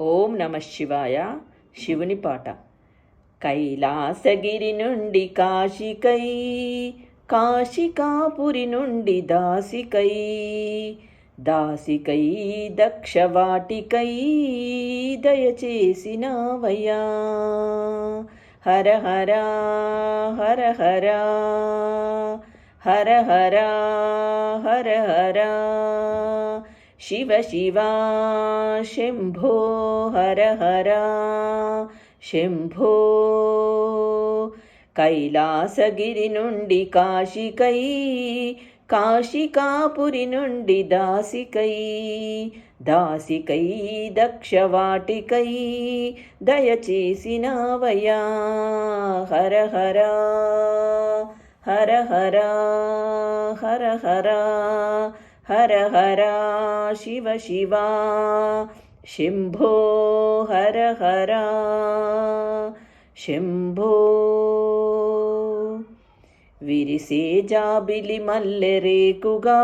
ఓం నమ శివాయ. శివుని పాట. కైలాసగిరి నుండి కాశికై కాశికాపురి నుండి దాసికై దాసికై దక్షవాటికై దయచేసినావయ్యా. హర హర హర హర హర హర హర హర. శివ శివ శంభో హర హర శంభో కైలాసగిరి నుండి కాశికై కాశికాపురి నుండి దాసికై దాసికై దక్షవాటికై దయచేసినావయా హర హర హర హర హర హర हर हरा शिव शिवा। शिम्भो हर हरा శంభో విరిసే జాబిలి మల్లెరేకుగా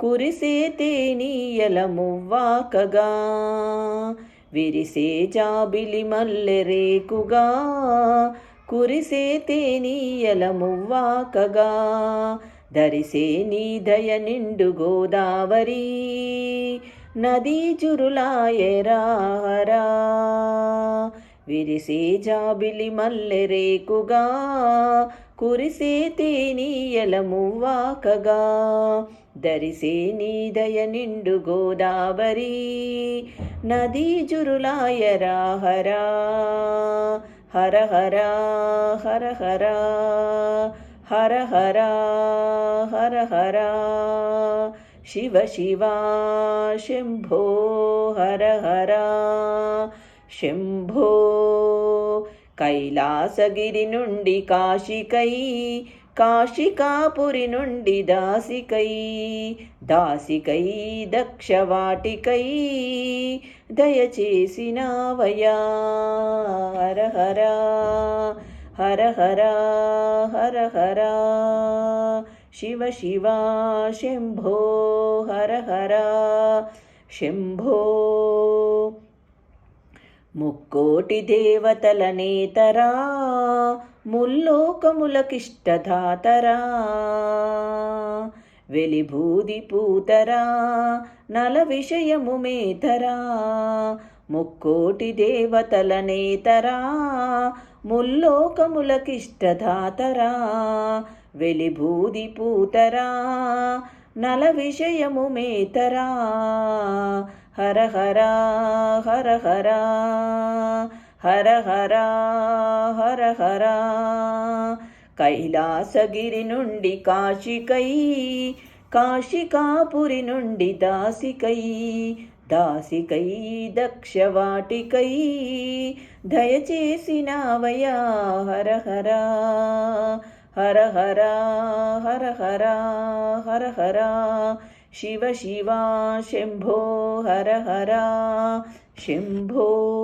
కురిసే తేనీయల మువ్వాకగా విరిసే జాబిలి మల్లెరేకుగా కురిసే తేనీయల మువ్వాకగా ధరిసే నీ దయ నిండు గోదావరి నదీ జురులాయరాహరా విరిసే జాబిలి మల్లెరేకుగా కురిసే తేనీయల మువ్వాకగా. ధరిసే నీదయ నిండు గోదావరి నదీ జురులాయరాహరా హర హర హర హరా. हर हरा हर हरा शिव शिवा शम्भो हर हरा शम्भो కైలాసగిరి నుండి కాశికై కాశికాపురి నుండి దాసికై దాసికై దక్షవాటికై దయచేసి నావయా హర. हर हरा हर हरा शिव शिवा शम्भो हर हरा శంభో. ముక్కోటి దేవతల నేతరా ముల్లోకములకిష్టధాతరా వెలిభూది పూతరా నల విషయము మేతరా. ముక్కోటి దేవతల నేతరా ముల్లోకములకిష్టధాతరా వెలిభూది పూతరా నల విషయము మేతరా. హర హర హర హర హర హర హర హర. కైలాసగిరి నుండి కాశికై కాశికాపురి నుండి దాసికై దాసికై దక్షవాటికై. దయచేసినావయా హర హర హర హర హర హర హర హర. శివ శివ శంభో హర హర శంభో.